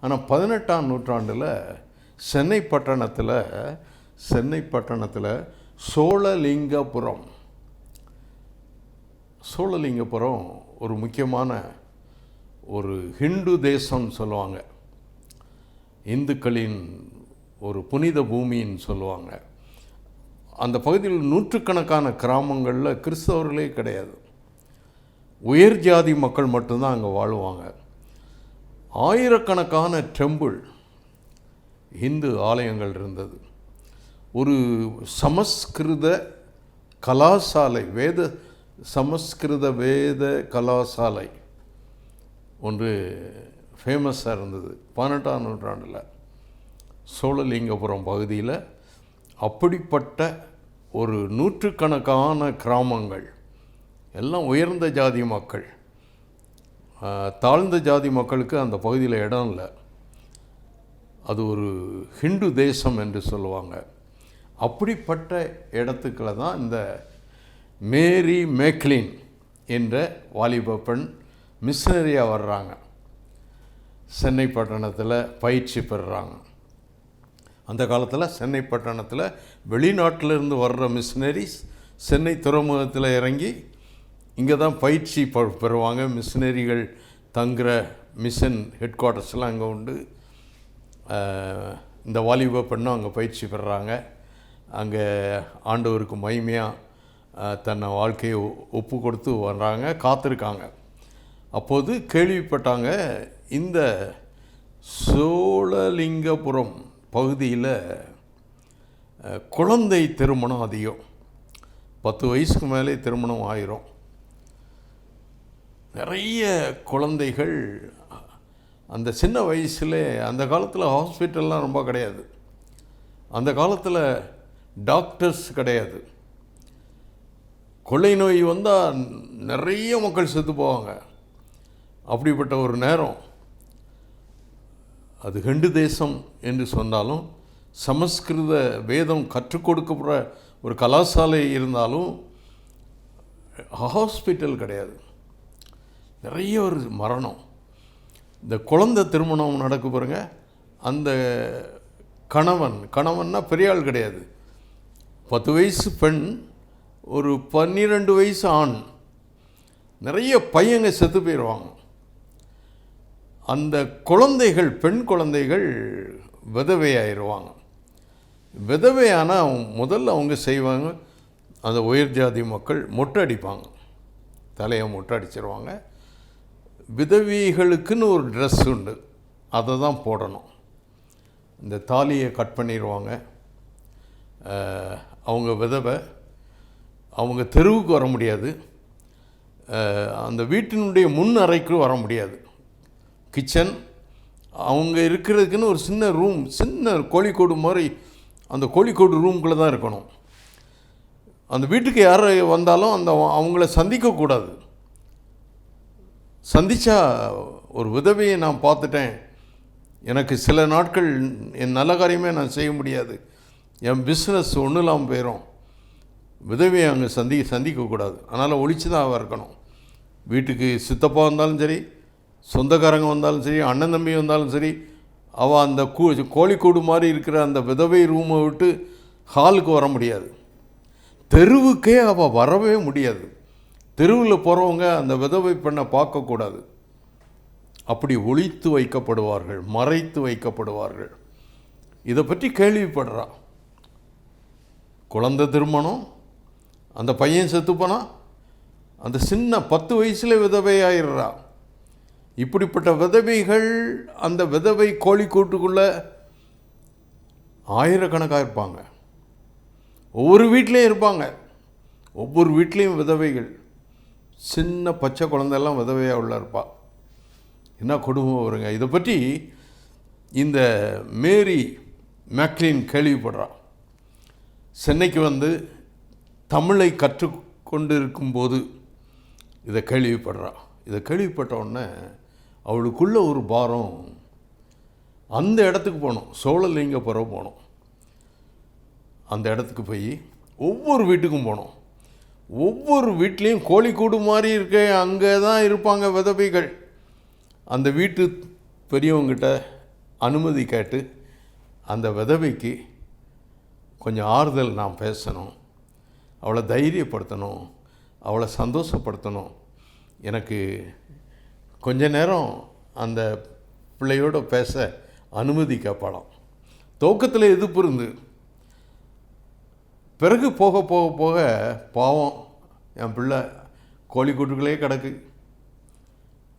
ஆனால் பதினெட்டாம் நூற்றாண்டில் சென்னை பட்டணத்தில் சென்னை பட்டணத்தில் சோழலிங்கபுரம். சோழலிங்கபுரம் ஒரு முக்கியமான ஒரு ஹிந்து தேசம் சொல்லுவாங்க. இந்துக்களின் ஒரு புனித பூமின்னு சொல்லுவாங்க. அந்த பகுதியில் நூற்றுக்கணக்கான கிராமங்களில் கிறிஸ்தவர்களே கிடையாது. உயர் ஜாதி மக்கள் மட்டும்தான் அங்கே வாழுவாங்க. ஆயிரக்கணக்கான டெம்பிள் இந்து ஆலயங்கள் இருந்தது. ஒரு சமஸ்கிருத கலாசாலை வேத சமஸ்கிருத வேத கலாசாலை ஒன்று ஃபேமஸாக இருந்தது. பதினெட்டாம் நூற்றாண்டில் சோழலிங்கபுரம் பகுதியில் அப்படிப்பட்ட ஒரு நூற்றுக்கணக்கான கிராமங்கள் எல்லாம் உயர்ந்த ஜாதி மக்கள். தாழ்ந்த ஜாதி மக்களுக்கு அந்த பகுதியில் இடம் இல்லை. அது ஒரு ஹிந்து தேசம் என்று சொல்லுவாங்க. அப்படிப்பட்ட இடத்துக்களை தான் இந்த மேரி மேக்லின் என்ற வாலிப பெண் மிஷினரியாக வர்றாங்க. சென்னை பட்டணத்தில் பயிற்சி பெறுறாங்க. அந்த காலத்தில் சென்னை பட்டணத்தில் வெளிநாட்டிலிருந்து வர்ற மிஷினரிஸ் சென்னை துறைமுகத்தில் இறங்கி இங்கே தான் பயிற்சி பெ- பெறுவாங்க. மிஷினரிகள் தங்குற மிஷன் ஹெட் குவார்ட்டர்ஸ்லாம் அங்கே உண்டு. இந்த வாலிப பெண்ணும் அங்கே பயிற்சி பெறுறாங்க அங்கே ஆண்டவருக்கு மகிமையாக தன்னை வாழ்க்கையை ஒ- ஒப்பு கொடுத்து வர்றாங்க. காத்திருக்காங்க. அப்போது கேள்விப்பட்டாங்க இந்த சோழலிங்கபுரம் பகுதியில் குழந்தை திருமணம் அதிகம். பத்து வயசுக்கு மேலே திருமணம் ஆயிரும். நிறைய குழந்தைகள் அந்த சின்ன வயசில் அந்த காலத்தில் ஹாஸ்பிட்டல்லாம் ரொம்ப கிடையாது. அந்த காலத்தில் டாக்டர்ஸ் கிடையாது. கொள்ளை நோய் வந்தால் நிறைய மக்கள் செத்து போவாங்க. அப்படிப்பட்ட ஒரு நேரம். அது ஹெண்டு தேசம் என்று சொன்னாலும் சமஸ்கிருத வேதம் கற்றுக் கொடுக்கப்படுற ஒரு கலாசாலை இருந்தாலும் ஹாஸ்பிட்டல் கிடையாது. நிறைய ஒரு மரணம். இந்த குழந்தை திருமணம் நடக்க பாருங்க. அந்த கணவன் கணவன்னா பெரிய ஆள் கிடையாது. பத்து வயசு பெண் ஒரு பன்னிரெண்டு வயசு ஆண். நிறைய பையங்க செத்து போயிடுவாங்க அந்த குழந்தைகள் பெண் குழந்தைகள் விதவையாயிருவாங்க. விதவையானால் முதல்ல அவங்க செய்வாங்க. அந்த உயர் ஜாதி மக்கள் மொட்டை அடிப்பாங்க. தலையை மொட்டை அடிச்சிருவாங்க. விதவிகளுக்குன்னு ஒரு ட்ரெஸ் உண்டு. அதை தான் போடணும். இந்த தாலியை கட் பண்ணிடுவாங்க. அவங்க விதவை அவங்க தெருவுக்கு வர முடியாது. அந்த வீட்டினுடைய முன் அறைக்கு வர முடியாது. கிச்சன் அவங்க இருக்கிறதுக்குன்னு ஒரு சின்ன ரூம் சின்ன கோழிக்கோடு மாதிரி அந்த கோழிக்கோடு ரூம்குள்ளே தான் இருக்கணும். அந்த வீட்டுக்கு யார் வந்தாலும் அந்த அவங்கள சந்திக்கக்கூடாது. சந்திச்சா ஒரு உதவியை நான் பார்த்துட்டேன். எனக்கு சில நாட்கள் என் நல்ல காரியமே நான் செய்ய முடியாது. என் பிஸ்னஸ் ஒன்றும் இல்லாமல் போயிடும் விதவையை அங்கே சந்தி சந்திக்கக்கூடாது அதனால் ஒழிச்சு தான் இருக்கணும். வீட்டுக்கு சித்தப்பா வந்தாலும் சரி சொந்தக்காரங்க வந்தாலும் சரி அண்ணன் தம்பி வந்தாலும் சரி அவள் அந்த கூ கோழிக்கூடு மாதிரி இருக்கிற அந்த விதவை ரூமை விட்டு ஹாலுக்கு வர முடியாது. தெருவுக்கே அவள் வரவே முடியாது. தெருவில் போகிறவங்க அந்த விதவை பெண்ணை பார்க்கக்கூடாது. அப்படி ஒழித்து வைக்கப்படுவார்கள் மறைத்து வைக்கப்படுவார்கள். இதை பற்றி கேள்விப்படுறா. குழந்தை திருமணம் அந்த பையன் செத்துப்பனா அந்த சின்ன பத்து வயசில் விதவையாயிடுறா இப்படிப்பட்ட விதவைகள் அந்த விதவை கோழிக்கூட்டுக்குள்ளே ஆயிரக்கணக்காக இருப்பாங்க. ஒவ்வொரு வீட்லேயும் இருப்பாங்க. ஒவ்வொரு வீட்லேயும் விதவைகள். சின்ன பச்சை குழந்தையெல்லாம் விதவையாக உள்ள இருப்பா. என்ன குடும்பம் வருங்க? இதை பற்றி இந்த மேரி மேக்லின் கேள்விப்படுறான் சென்னைக்கு வந்து தமிழை கற்றுக்கொண்டு இருக்கும்போது இதை கேள்விப்படுறான் இதை கேள்விப்பட்ட உடனே அவளுக்குள்ள ஒரு பாரம். அந்த இடத்துக்கு போகணும். சோழலிங்கபுரம் போனோம் அந்த இடத்துக்கு போய் ஒவ்வொரு வீட்டுக்கும் போனோம் ஒவ்வொரு வீட்லேயும் கோழிக்கூடு மாதிரி இருக்க அங்கே தான் இருப்பாங்க விதவைகள். அந்த வீட்டு பெரியவங்கிட்ட அனுமதி கேட்டு அந்த விதவைக்கு கொஞ்சம் ஆறுதல் நான் பேசணும் அவளை தைரியப்படுத்தணும் அவளை சந்தோஷப்படுத்தணும். எனக்கு கொஞ்ச நேரம் அந்த பிள்ளையோட பேச அனுமதி கேட்பாளாம் துவக்கத்தில் எதிர்ப்பு இருந்து பிறகு போக போக போக பாவம் என் பிள்ளை கோழிக்கூட்டுக்குள்ளே கிடக்கு.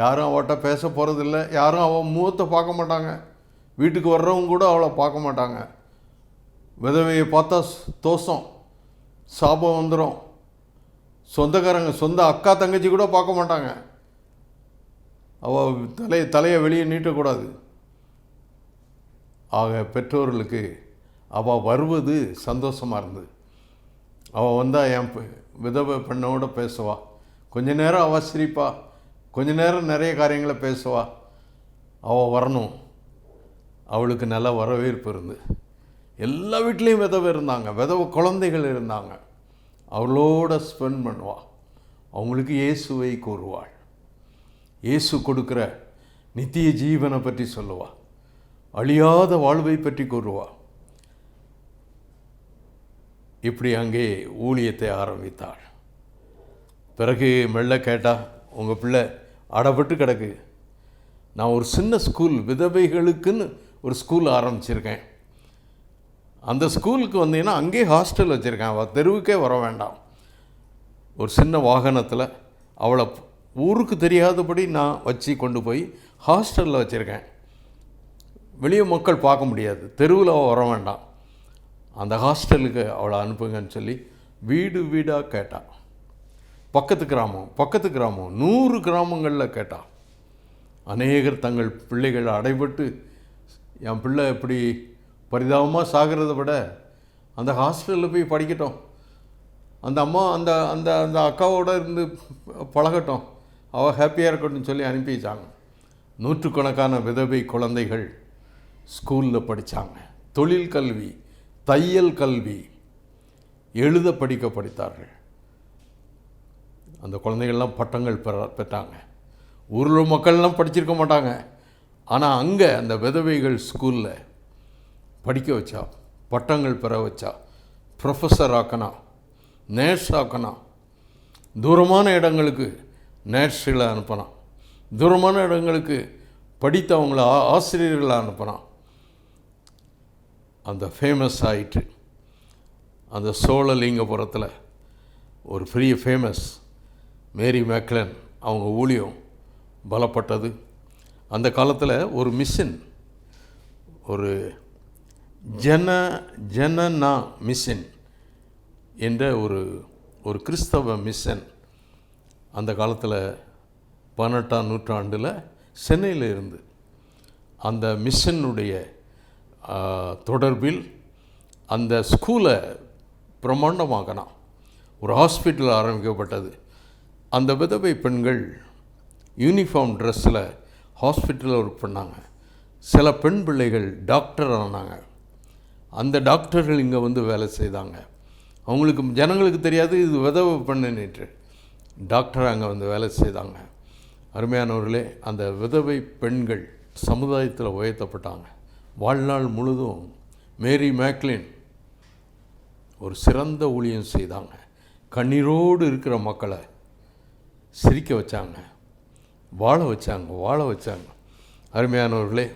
யாரும் அவட்ட பேச போகிறதில்ல யாரும் அவன் முகத்தை பார்க்க மாட்டாங்க. வீட்டுக்கு வர்றவங்க கூட அவளை பார்க்க மாட்டாங்க. விதவையை பார்த்தா தோஷம் சாபம் வந்துடும் சொந்தக்காரங்க சொந்த அக்கா தங்கச்சி கூட பார்க்க மாட்டாங்க. அவள் தலையை தலையை வெளியே நீட்டக்கூடாது. ஆக பெற்றோர்களுக்கு அவள் வருவது சந்தோஷமாக இருந்தது. அவள் வந்தால் என் விதவை பெண்ணோட பேசுவா. கொஞ்ச நேரம் அவள் சிரிப்பா. கொஞ்ச நேரம் நிறைய காரியங்களை பேசுவா. அவள் வரணும். அவளுக்கு நல்ல வரவேற்பு இருந்து. எல்லா வீட்லேயும் விதவை இருந்தாங்க. விதவை குழந்தைகள் இருந்தாங்க. அவளோட ஸ்பெண்ட் பண்ணுவாள் அவங்களுக்கு இயேசுவை கூறுவாள். இயேசு கொடுக்குற நித்திய ஜீவனை பற்றி சொல்லுவாள் அழியாத வாழ்வை பற்றி கூறுவாள் இப்படி அங்கே ஊழியத்தை ஆரம்பித்தாள். பிறகு மெல்ல கேட்டா உங்கள் பிள்ளை அடப்பட்டு கிடக்கு. நான் ஒரு சின்ன ஸ்கூல் விதவைகளுக்குன்னு ஒரு ஸ்கூல் ஆரம்பிச்சிருக்கேன். அந்த ஸ்கூலுக்கு வந்தீங்கன்னா அங்கேயே ஹாஸ்டல் வச்சுருக்கேன். அவள் தெருவுக்கே வர வேண்டாம். ஒரு சின்ன வாகனத்தில் அவளை ஊருக்கு தெரியாதபடி நான் வச்சு கொண்டு போய் ஹாஸ்டலில் வச்சுருக்கேன். வெளியே மக்கள் பார்க்க முடியாது. தெருவில் அவள் வர வேண்டாம். அந்த ஹாஸ்டலுக்கு அவளை அனுப்புங்கன்னு சொல்லி வீடு வீடாக கேட்டாள் பக்கத்து கிராமம் பக்கத்து கிராமம் நூறு கிராமங்களில் கேட்டாள் அநேகர் தங்கள் பிள்ளைகள் அடைபட்டு என் பிள்ளை இப்படி பரிதாபமாக சாகிறத விட அந்த ஹாஸ்டலில் போய் படிக்கட்டும். அந்த அம்மா அந்த அந்த அந்த அக்காவோட இருந்து பழகட்டும். அவள் ஹாப்பியாக இருக்கட்டும்னு சொல்லி அனுப்பி வச்சாங்க. நூற்றுக்கணக்கான விதவை குழந்தைகள் ஸ்கூலில் படித்தாங்க தொழில் கல்வி தையல் கல்வி எழுத படிக்க படித்தார்கள். அந்த குழந்தைகள்லாம் பட்டங்கள் பெற பெற்றாங்க. ஊரில் மக்கள்லாம் படிச்சிருக்க மாட்டாங்க. ஆனால் அங்கே அந்த விதவைகள் ஸ்கூலில் படிக்க வச்சா பட்டங்கள் பெற வச்சா ப்ரொஃபஸர் ஆக்கணா நேர்ஸ் ஆக்கணா தூரமான இடங்களுக்கு நேர்ஸ்களை அனுப்பினான் தூரமான இடங்களுக்கு படித்தவங்கள ஆசிரியர்களை அனுப்பினான் அந்த ஃபேமஸ் ஆயிட்டு அந்த சோழலிங்கபுரத்தில் ஒரு பெரிய ஃபேமஸ் மேரி மேக்லன் அவங்க ஊழியம் பலப்பட்டது. அந்த காலத்தில் ஒரு மிஷின் ஒரு ஜன ஜனனா மிஷின் என்ற ஒரு ஒரு கிறிஸ்தவ மிஷன் அந்த காலத்தில் பதினெட்டாம் நூற்றாண்டில் சென்னையில் இருந்து. அந்த மிஷனுடைய தொடர்பில் அந்த ஸ்கூலை பிரம்மாண்டமாக்கினான். ஒரு ஹாஸ்பிட்டல் ஆரம்பிக்கப்பட்டது. அந்த விதவை பெண்கள் யூனிஃபார்ம் ட்ரெஸ்ஸில் ஹாஸ்பிட்டலில் ஒர்க் பண்ணாங்க. சில பெண் பிள்ளைகள் டாக்டர் ஆனாங்க. அந்த டாக்டர்கள் இங்கே வந்து வேலை செய்தாங்க. அவங்களுக்கு ஜனங்களுக்கு தெரியாது இது விதவை பெண்ணுன்னுட்டு டாக்டர் அங்கே வந்து வேலை செய்தாங்க. அருமையானவர்களே அந்த விதவை பெண்கள் சமுதாயத்தில் உயர்த்தப்பட்டாங்க. வாழ்நாள் முழுதும் மேரி மேக்லின் ஒரு சிறந்த ஊழியம் செய்தாங்க. கண்ணீரோடு இருக்கிற மக்களை சிரிக்க வச்சாங்க. வாழ வச்சாங்க வாழ வச்சாங்க. அருமையானவர்களே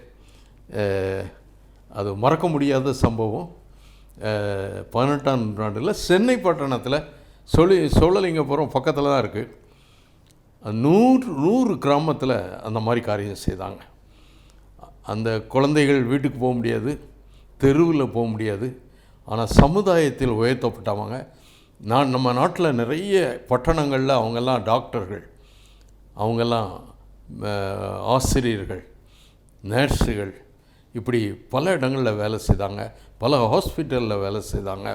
அது மறக்க முடியாத சம்பவம். பதினெட்டாம் நூற்றாண்டில் சென்னை பட்டணத்தில் சொல்லி சோழலிங்கபுரம் பக்கத்தில் தான் இருக்குது நூறு நூறு கிராமத்தில் அந்த மாதிரி காரியம் செய்தாங்க. அந்த குழந்தைகள் வீட்டுக்கு போக முடியாது தெருவில் போக முடியாது. ஆனால் சமுதாயத்தில் உயர்த்தப்பட்டவங்க நான் நம்ம நாட்டில் நிறைய பட்டணங்களில் அவங்கெல்லாம் டாக்டர்கள் அவங்கெல்லாம் ஆசிரியர்கள் நர்ஸுகள் இப்படி பல இடங்களில் வேலை செய்தாங்க. பல ஹாஸ்பிட்டலில் வேலை செய்தாங்க.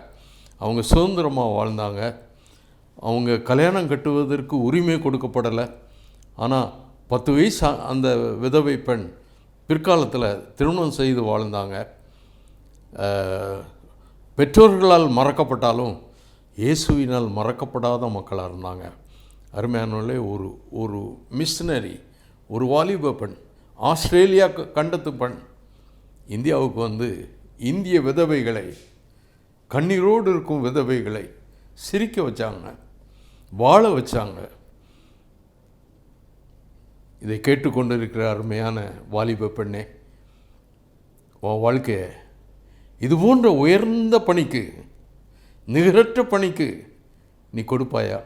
அவங்க சுதந்திரமாக வாழ்ந்தாங்க. அவங்க கல்யாணம் கட்டுவதற்கு உரிமை கொடுக்கப்படலை. ஆனால் பத்து வயசு அந்த விதவை பெண் பிற்காலத்தில் திருமணம் செய்து வாழ்ந்தாங்க. பெற்றோர்களால் மறக்கப்பட்டாலும் இயேசுவினால் மறக்கப்படாத மக்களாக இருந்தாங்க. அருமையானவர்களே ஒரு ஒரு மிஷினரி ஒரு வாலிப பெண் ஆஸ்திரேலியா க- கண்டத்து பெண் இந்தியாவுக்கு வந்து இந்திய விதவைகளை கண்ணீரோடு இருக்கும் விதவைகளை சிரிக்க வச்சாங்க வாழ வச்சாங்க. இதை கேட்டுக்கொண்டிருக்கிற அருமையான வாலிப பெண்ணே உன் வாழ்க்கையை இது போன்ற உயர்ந்த பணிக்கு நிகரற்ற பணிக்கு நீ கொடுப்பாயா?